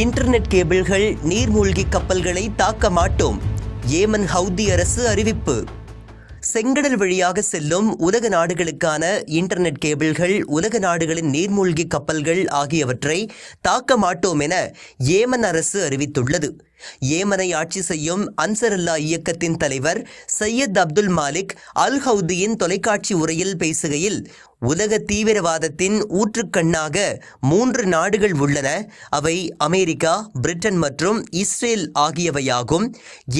Internet கேபிள்கள் நீர்மூழ்கி கப்பல்களை தாக்க மாட்டோம் ஏமன் ஹவுதி அரசு அறிவிப்பு. செங்கடல் வழியாக செல்லும் உலக நாடுகளுக்கான இன்டர்நெட் கேபிள்கள் உலக நாடுகளின் நீர்மூழ்கி கப்பல்கள் ஆகியவற்றை தாக்க மாட்டோம் என ஏமன் அரசு அறிவித்துள்ளது. ஏமனை ஆட்சி செய்யும் அன்சருல்லா இயக்கத்தின் தலைவர் சையத் அப்துல் மாலிக் அல் ஹவுதியின் தொலைக்காட்சி உரையில் பேசுகையில் உலக தீவிரவாதத்தின் ஊற்றுக்கண்ணாக மூன்று நாடுகள் உள்ளன. அவை அமெரிக்கா பிரிட்டன் மற்றும் இஸ்ரேல் ஆகியவையாகும்.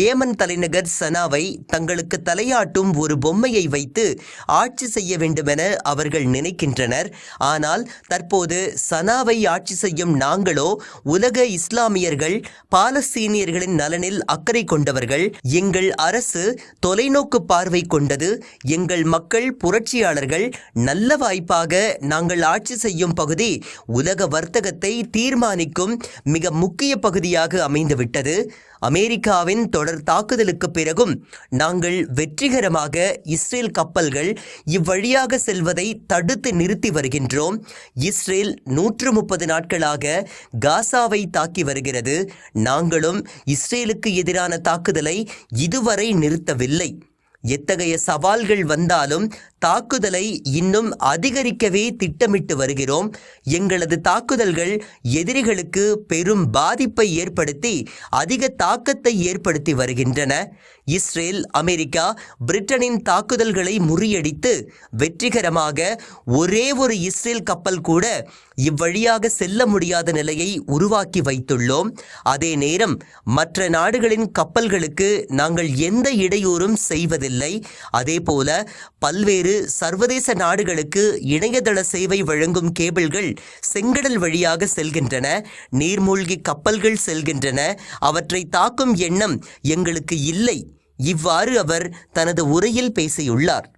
ஏமன் தலைநகர் சனாவை தங்களுக்கு தலையாட்டும் ஒரு பொம்மையை வைத்து ஆட்சி செய்ய வேண்டுமென அவர்கள் நினைக்கின்றனர். ஆனால் தற்போது சனாவை ஆட்சி செய்யும் நாங்களோ உலக இஸ்லாமியர்கள் பாலஸ்தீன் சீனியர்களின் நலனில் அக்கறை கொண்டவர்கள் எங்கள் அரசு தொலைநோக்கு பார்வை கொண்டது எங்கள் மக்கள் புரட்சியாளர்கள் நல்ல வாய்ப்பாக நாங்கள் ஆட்சி செய்யும் பகுதி உலக வர்த்தகத்தை தீர்மானிக்கும் மிக முக்கிய பகுதியாக அமைந்துவிட்டது. அமெரிக்காவின் தொடர் தாக்குதலுக்கு பிறகும் நாங்கள் வெற்றிகரமாக இஸ்ரேல் கப்பல்கள் இவ்வழியாக செல்வதை தடுத்து நிறுத்தி வருகின்றோம். இஸ்ரேல் நூற்று முப்பது நாட்களாக காசாவை தாக்கி வருகிறது. நாங்களும் இஸ்ரேலுக்கு எதிரான தாக்குதலை இதுவரை நிறுத்தவில்லை. எத்தகைய சவால்கள் வந்தாலும் தாக்குதலை இன்னும் அதிகரிக்கவே திட்டமிட்டு வருகிறோம். எங்களது தாக்குதல்கள் எதிரிகளுக்கு பெரும் பாதிப்பை ஏற்படுத்தி அதிக தாக்கத்தை ஏற்படுத்தி வருகின்றன. இஸ்ரேல் அமெரிக்கா பிரிட்டனின் தாக்குதல்களை முறியடித்து வெற்றிகரமாக ஒரே ஒரு இஸ்ரேல் கப்பல் கூட இவ்வழியாக செல்ல முடியாத நிலையை உருவாக்கி வைத்துள்ளோம். அதே நேரம் மற்ற நாடுகளின் கப்பல்களுக்கு நாங்கள் எந்த இடையூறும் செய்வதில்லை. அதேபோல பல்வேறு சர்வதேச நாடுகளுக்கு இணையதள சேவை வழங்கும் கேபிள்கள் செங்கடல் வழியாக செல்கின்றன. நீர்மூழ்கி கப்பல்கள் செல்கின்றன. அவற்றை தாக்கும் எண்ணம் எங்களுக்கு இல்லை. இவ்வாறு அவர் தனது உரையில் பேசியுள்ளார்.